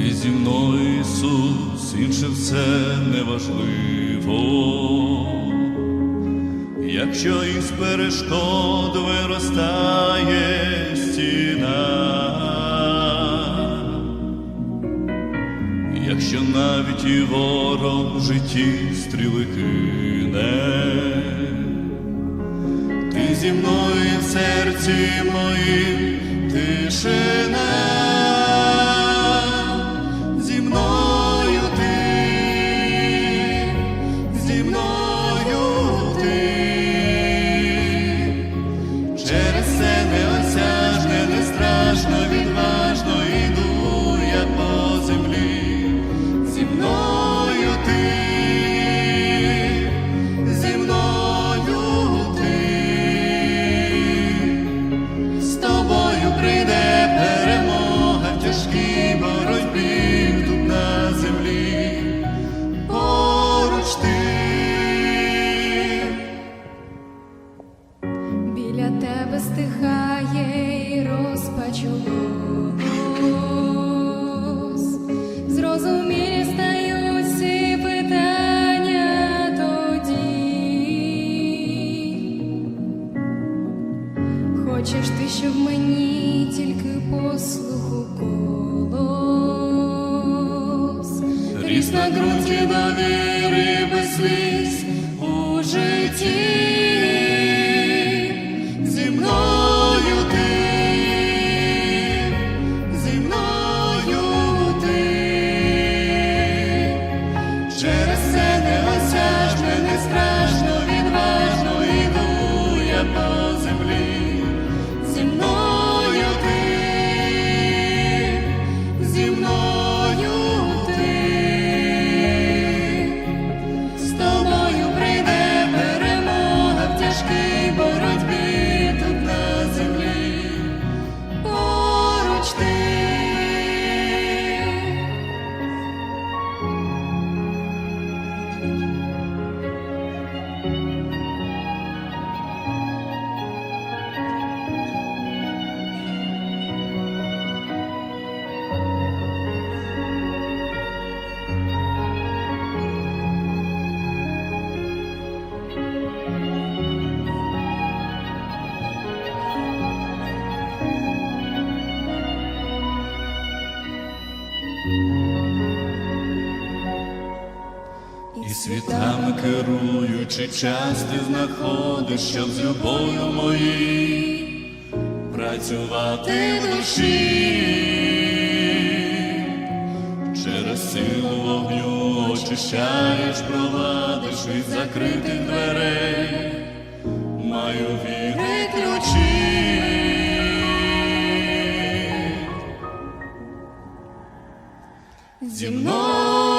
Ти зі мною, Ісус, інше все неважливо. Якщо із перешкод виростає стіна, якщо навіть і ворог в житті стріли кине, ти зі мною в серці моїм стихає і розпачу голос. Зрозумілі стають всі питання тоді. Хочеш ти, щоб мені тільки послуху колос. Ріс на ґрунті довіри без сліз у житті. І світами керуючи час ти знаходиш, щоб з любов'ю моїй працювати в душі, через силу вогню очищаєш, провадиш від закритих дверей, маю віри ключі. Зі мною